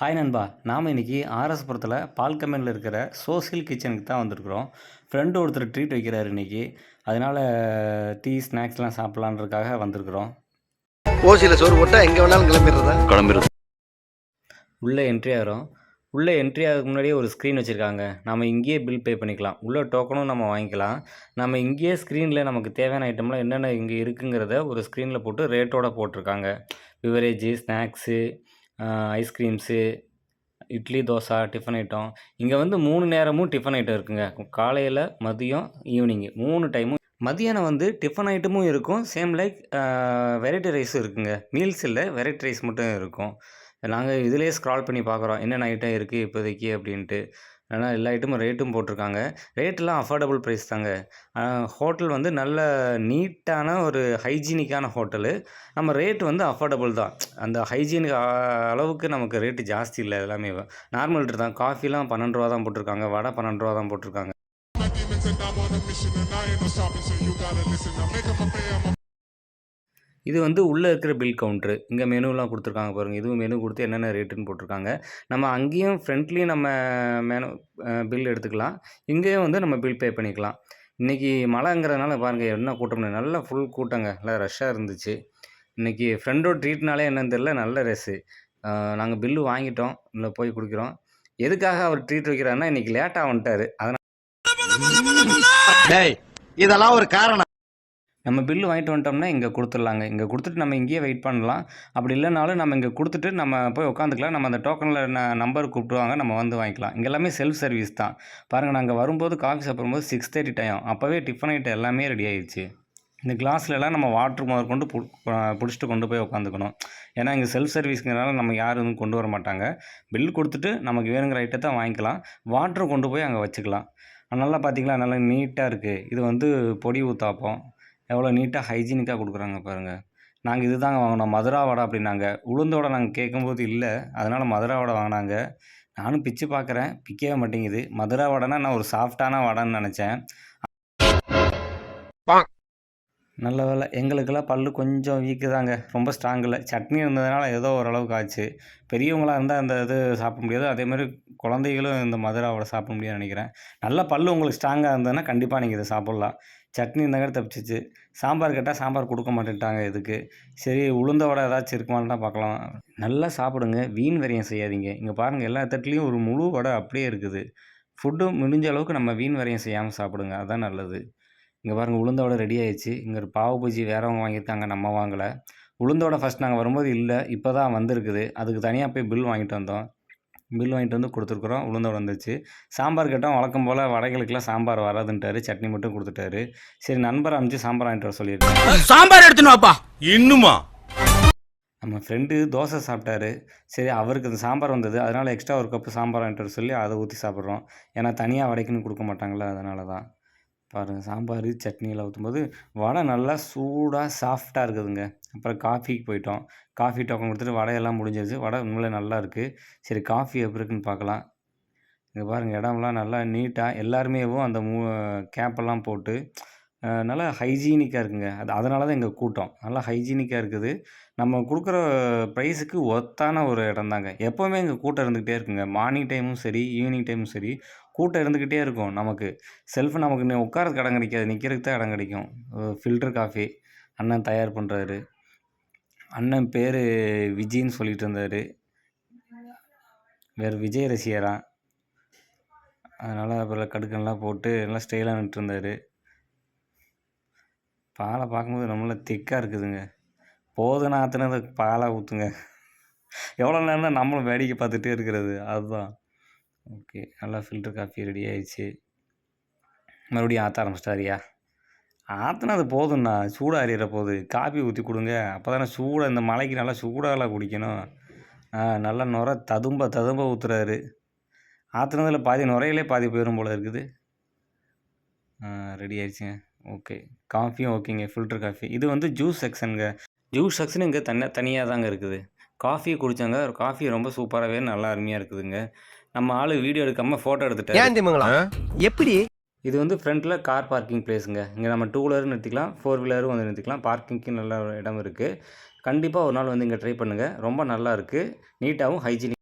Hi நண்பா. நாம் இன்றைக்கி ஆர்எஸ்புரத்தில் பால் கம்பெனியில் இருக்கிற சோசியல் கிச்சனுக்கு தான் வந்திருக்கிறோம். ஃப்ரெண்டு ஒருத்தர் ட்ரீட் வைக்கிறாரு இன்றைக்கி அதனால் டீ ஸ்நாக்ஸ்லாம் சாப்பிட்லான்றதுக்காக வந்திருக்கிறோம். ஓசியில் சோறு போட்டால் எங்கே வேணாலும் கிளம்பிடுறதா? கிளம்பிடுது. உள்ளே என்ட்ரி ஆகிறோம் உள்ளே என்ட்ரி ஆகிறதுக்கு முன்னாடியே ஒரு ஸ்க்ரீன் வச்சுருக்காங்க. நம்ம இங்கேயே பில் பே பண்ணிக்கலாம். உள்ளே டோக்கனும் நம்ம வாங்கிக்கலாம். நம்ம இங்கேயே ஸ்க்ரீனில் நமக்கு தேவையான ஐட்டம்லாம் என்னென்ன இங்கே இருக்குங்கிறத ஒரு ஸ்க்ரீனில் போட்டு ரேட்டோட போட்டிருக்காங்க. Beverage snacks ice creams idli dosa tiffin item இங்கே வந்து மூணு நேரமும் டிஃபன் ஐட்டம் இருக்குங்க. காலையில் மதியம் ஈவினிங்கு மூணு டைமும் மதியானம் வந்து டிஃபன் ஐட்டமும் இருக்கும். சேம் லைக் வெரைட்டி ரைஸும் இருக்குங்க. மீல்ஸ் இல்லை வெரைட்டி ரைஸ் மட்டும் இருக்கும். நாங்கள் இதிலே ஸ்க்ரால் பண்ணி பார்க்குறோம் என்னென்ன ஐட்டம் இருக்குது இப்போதைக்கு அப்படின்ட்டு. ஆனால் எல்லா ஐட்டமும் ரேட்டும் போட்டிருக்காங்க. ரேட்டெலாம் அஃபோர்டபுள் ப்ரைஸ் தாங்க. ஹோட்டல் வந்து நல்ல நீட்டான ஒரு ஹைஜீனிக்கான ஹோட்டலு. நம்ம ரேட் வந்து அஃபோர்டபுள் தான். அந்த ஹைஜீனிக் அளவுக்கு நமக்கு ரேட்டு ஜாஸ்தி இல்லை எல்லாமே. நார்மல் ரேட்டு தான். காஃபிலாம் பன்னெண்டு ரூபா தான் போட்டிருக்காங்க. வடை பன்னெண்டு ரூபா தான் போட்டிருக்காங்க. இது வந்து உள்ளே இருக்கிற பில் கவுண்ட்ரு இங்கே மெனுலாம் கொடுத்துருக்காங்க பாருங்கள் இதுவும் மெனு கொடுத்து என்னென்ன ரேட்டுன்னு போட்டிருக்காங்க. நம்ம அங்கேயும் ஃப்ரண்ட்லேயும் நம்ம மெனு பில் எடுத்துக்கலாம். இங்கேயும் வந்து நம்ம பில் பே பண்ணிக்கலாம். இன்றைக்கி மழைங்கிறதுனால பாருங்கள் என்ன கூட்டம்? நல்லா ஃபுல் கூட்டங்க. நல்லா ரஷ்ஷாக இருந்துச்சு. இன்றைக்கி ஃப்ரெண்டோட ட்ரீட்னாலே என்னன்னு தெரில நல்ல ரேஸு நாங்கள் பில்லு வாங்கிட்டோம். இல்லை போய் கொடுக்குறோம். எதுக்காக அவர் ட்ரீட் வைக்கிறாருன்னா இன்றைக்கி லேட்டாக வந்துட்டார். அதனால் இதெல்லாம் ஒரு காரணம். நம்ம பில்லு வாங்கிட்டு வந்துட்டோம்னா இங்கே கொடுத்துடலாங்க. இங்கே கொடுத்துட்டு நம்ம இங்கேயே வெயிட் பண்ணலாம். அப்படி இல்லைனாலும் நம்ம இங்கே கொடுத்துட்டு நம்ம போய் உட்காந்துக்கலாம் நம்ம அந்த டோக்கனில் நம்பர் கூப்பிடுவாங்க நம்ம வந்து வாங்கிக்கலாம். இங்கே எல்லாமே செல்ஃப் சர்வீஸ் தான். பாருங்கள் நாங்கள் வரும்போது காஃபி சாப்பிடும்போது சிக்ஸ் தேர்ட்டி டைம் அப்போவே டிஃபன் ஐட்டம் எல்லாமே ரெடி ஆயிடுச்சு. இந்த கிளாஸ்லலாம் நம்ம வாட்டர் முதல் கொண்டு பு பிடிச்சிட்டு கொண்டு போய் உட்காந்துக்கணும் ஏன்னா இங்கே செல்ஃப் சர்வீஸ்ங்கிறனால நம்ம யாரும் எதுவும் கொண்டு வர மாட்டாங்க. பில் கொடுத்துட்டு நமக்கு வேணுங்கிற ஐட்டத்தை வாங்கிக்கலாம். வாட்டரும் கொண்டு போய் அங்கே வச்சுக்கலாம். நல்லா பார்த்தீங்களா நல்லா நீட்டாக இருக்குது இது வந்து பொடி ஊத்தாப்பம். எவ்வளோ நீட்டாக ஹைஜீனிக்காக கொடுக்குறாங்க பாருங்கள் நாங்கள் இது தாங்க வாங்கினோம். மதுரா வடை அப்படின்னாங்க. உளுந்தோட நாங்கள் கேட்கும்போது இல்லை. அதனால் மதுரா வடை வாங்கினாங்க. நானும் பிச்சு பார்க்குறேன் பிக்கவே மாட்டேங்குது. மதுரா வடைனா நான் ஒரு சாஃப்டான வடைன்னு நினச்சேன். நல்ல வேலை. எங்களுக்கெல்லாம் பல்லு கொஞ்சம் வீக்கு தாங்க ரொம்ப ஸ்ட்ராங் இல்லை. சட்னி இருந்ததுனால ஏதோ ஓரளவுக்கு ஆச்சு. பெரியவங்களாக இருந்தால் அந்த இது சாப்பிட முடியாது. அதேமாதிரி குழந்தைகளும் இந்த மதுராவோட சாப்பிட முடியாதுன்னு நினைக்கிறேன். நல்ல பல் உங்களுக்கு ஸ்ட்ராங்காக இருந்ததுன்னா கண்டிப்பாக நீங்கள் இதை சாப்பிட்லாம். சட்னி இருந்தாங்க தப்பிச்சிச்சு. சாம்பார் கேட்டால் சாம்பார் கொடுக்க மாட்டேன்ட்டாங்க இதுக்கு. சரி உளுந்த வடை ஏதாச்சும் இருக்குமான்னு தான் பார்க்கலாம். நல்லா சாப்பிடுங்க. வீண் வரையும் செய்யாதீங்க. இங்கே பாருங்கள் எல்லா தட்டுலேயும் ஒரு முழு வடை அப்படியே இருக்குது. ஃபுட்டும் முடிஞ்ச அளவுக்கு நம்ம வீண் வரையும் செய்யாமல் சாப்பிடுங்க. அதுதான் நல்லது. இங்கே பாருங்கள் உளுந்த வடை ரெடி ஆயிடுச்சு. இங்கே ஒரு பாவு பஜ்ஜி வேறவங்க வாங்கியிருக்காங்க நம்ம வாங்கலை. உளுந்த வடை ஃபஸ்ட் நாங்கள் வரும்போது இல்லை இப்போ தான் வந்திருக்குது. அதுக்கு தனியாக போய் பில் வாங்கிட்டு வந்தோம். பில் வாங்கிட்டு வந்து கொடுத்துருக்குறோம் உளுந்த வடை வந்துச்சு. சாம்பார் கேட்டோம் வழக்கம் போல் வடைகளுக்கெல்லாம் சாம்பார் வராதுன்ட்டாரு. சட்னி மட்டும் கொடுத்துட்டாரு. சரி நண்பர் அனுப்பிச்சு சாம்பார் வாங்கிட்டு வர சொல்லியிருக்கேன் சாம்பார் எடுத்துன்னு வாப்பா. இன்னுமா? நம்ம ஃப்ரெண்டு தோசை சாப்பிட்டாரு. சரி அவருக்கு இந்த சாம்பார் வந்தது. அதனால் எக்ஸ்ட்ரா ஒரு கப்பு சாம்பார் வாங்கிட்டு வர சொல்லி அதை ஊற்றி சாப்பிட்றோம். ஏன்னா தனியாக வடைக்குன்னு கொடுக்க மாட்டாங்களே அதனால தான் பாருங்கள் சாம்பார் சட்னியில் ஊற்றும்போது வடை நல்லா சூடாக சாஃப்டாக இருக்குதுங்க. அப்புறம் காஃபிக்கு போயிட்டோம். காஃபி டோக்கன் கொடுத்துட்டு வடையெல்லாம் முடிஞ்சிருச்சு. வடை உண்மையிலே நல்லா இருக்குது சரி காஃபி எப்படி இருக்குன்னு பார்க்கலாம். இங்கே பாருங்கள் இடம்லாம் நல்லா நீட்டாக எல்லாருமேவும் அந்த மூ கேப்பெல்லாம் போட்டு நல்லா ஹைஜீனிக்காக இருக்குங்க. அது அதனால தான் எங்கள் கூட்டம். நல்லா ஹைஜீனிக்காக இருக்குது. நம்ம கொடுக்குற ப்ரைஸுக்கு ஒத்தான ஒரு இடம் தாங்க எப்போவுமே எங்கள் கூட்டம் இருந்துக்கிட்டே இருக்குங்க. மார்னிங் டைமும் சரி ஈவினிங் டைமும் சரி கூட்டம் இருந்துக்கிட்டே இருக்கும் நமக்கு. செல்ஃப் நமக்கு நி- உட்காரதுக்கு இடம் கிடைக்காது. நிற்கிறதுக்கு தான் இடம் கிடைக்கும். ஃபில்டர் காஃபி அண்ணன் தயார் பண்ணுறாரு அண்ணன் பேர் விஜின்னு சொல்லிட்டு இருந்தார். வேறு விஜய் ரசிகரா. அதனால் அப்புறம் கடுக்கெல்லாம் போட்டு நல்லா ஸ்டைலாக நின்றுட்டு இருந்தார். பாலை பார்க்கும்போது நம்மள திக்காக இருக்குதுங்க. போதும் ஆற்றுனது பாலை ஊற்றுங்க எவ்வளோ நேரம் தான் நம்மளும் வேடிக்கை பார்த்துட்டே இருக்கிறது. அதுதான். ஓகே நல்லா ஃபில்டர் காஃபி ரெடி ஆயிடுச்சு. மறுபடியும் ஆற்ற ஆரம்பிச்சிட்டாரியா ஆற்றுனா அது போதும்ண்ணா. சூடாக அறியிற போகுது காஃபி ஊற்றி கொடுங்க. அப்போ தானே சூடாக இந்த மலைக்கு நல்லா சூடாகலாம் குடிக்கணும். ஆ நல்லா நுர ததும்ப ததும்ப ஊற்றுறாரு ஆற்றுனதில் பாதி நுரையிலே பாதி போயிடும் போல் இருக்குது. ரெடி ஆயிடுச்சுங்க. ஓகே. காஃபியும் ஓகேங்க ஃபில்டர் காஃபி இது வந்து ஜூஸ் செக்ஷனுங்க ஜூஸ் செக்ஷன் இங்கே தனி தனியாக தாங்க இருக்குது. காஃபி குடித்தாங்க காஃபி ரொம்ப சூப்பராகவே நல்லா அருமையாக இருக்குதுங்க. நம்ம ஆள் வீடியோ எடுக்காமல் ஃபோட்டோ திமுங்களா எப்படி? இது வந்து ஃப்ரண்ட்டில் கார் பார்க்கிங் பிளேஸுங்க இங்கே நம்ம டூ வீலரும் நிறுத்திக்கலாம் ஃபோர் வீலரும் வந்து நிறுத்திக்கலாம். பார்க்கிங்க்கு நல்ல இடம் இருக்குது கண்டிப்பாக ஒரு நாள் வந்து இங்கே ட்ரை பண்ணுங்கள் ரொம்ப நல்லா இருக்குது நீட்டாகவும் ஹைஜீனிக்